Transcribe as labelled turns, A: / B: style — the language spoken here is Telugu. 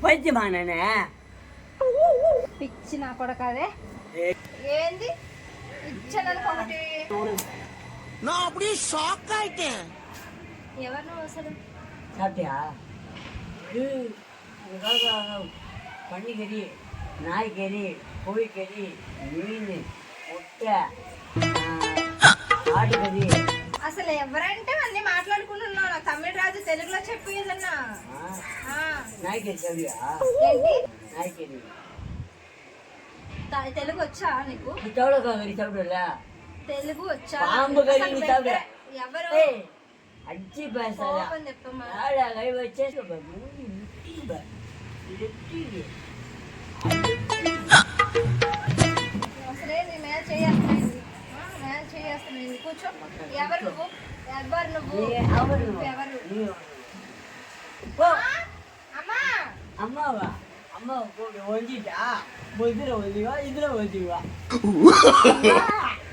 A: పద్యమాననే
B: పిచ్చి నా కొడకదే ఏంది? ఇచ్చాను అనుకోటి నా అప్పుడు షాక్ అయితే. ఎవరు నువ్వు అసలు?
A: సభ్యా పండుగది నాయకెది కోయికెది మీని ముట్ట ఆడుకది
B: అసలు ఎవరంటే అన్ని మాట్లాడుకుంటున్నావు నాకు తమిళ రాజు తెలుగులో చెప్పిందన్నా తెలుగు వచ్చా నీకు? తెలుగు వచ్చా? ఎవరు?
A: అజ్జి భాష వచ్చేసి
B: అసలే నీ మేల్ చేయాల్సింది మేల్ కూర్చో. ఎవరు నువ్వు? ఎవరు నువ్వు? ఎవరు?
A: నువ్వు ఎవరు?
B: அம்மாவா?
A: அம்மாவை கூப்பிட்டு ஒழிஞ்சிட்டா? இதில் ஒழிவா? இதில் ஒழிவா?